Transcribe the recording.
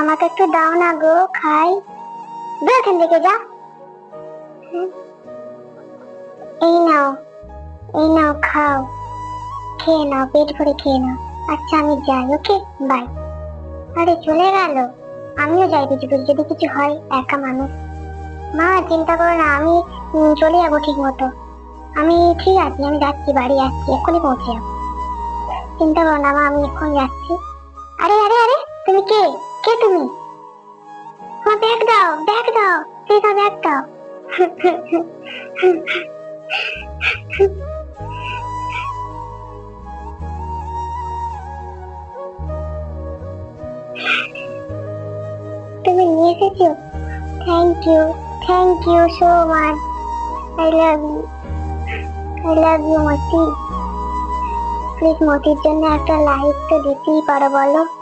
আমাকে একটু দাও না গো, খাই। এখান থেকে যা। এই নাও এই নাও, খাও। খেয়ে নাও, পেট ভরে খেয়ে নাও। আচ্ছা আমি যাই, ওকে? বাই। আরে, চলে গেল। আমিও যাই কিছু যদি কিছু হয়, একা মানুষ। মা, চিন্তা করো না, আমি চলে যাব ঠিক মতো আমি ঠিক আছি, আমি যাচ্ছি, বাড়ি যাচ্ছি এক্ষুনি পৌঁছে যাব। চিন্তা করো না মা, আমি এক্ষুনি যাচ্ছি। কে তুমি? আমার ব্যাগ দাও দাও দাও। তুমি নিয়ে thank you thank you so much I love you I love you Moti please মতির জন্য একটা লাইক তো দিতেই পারো, বলো।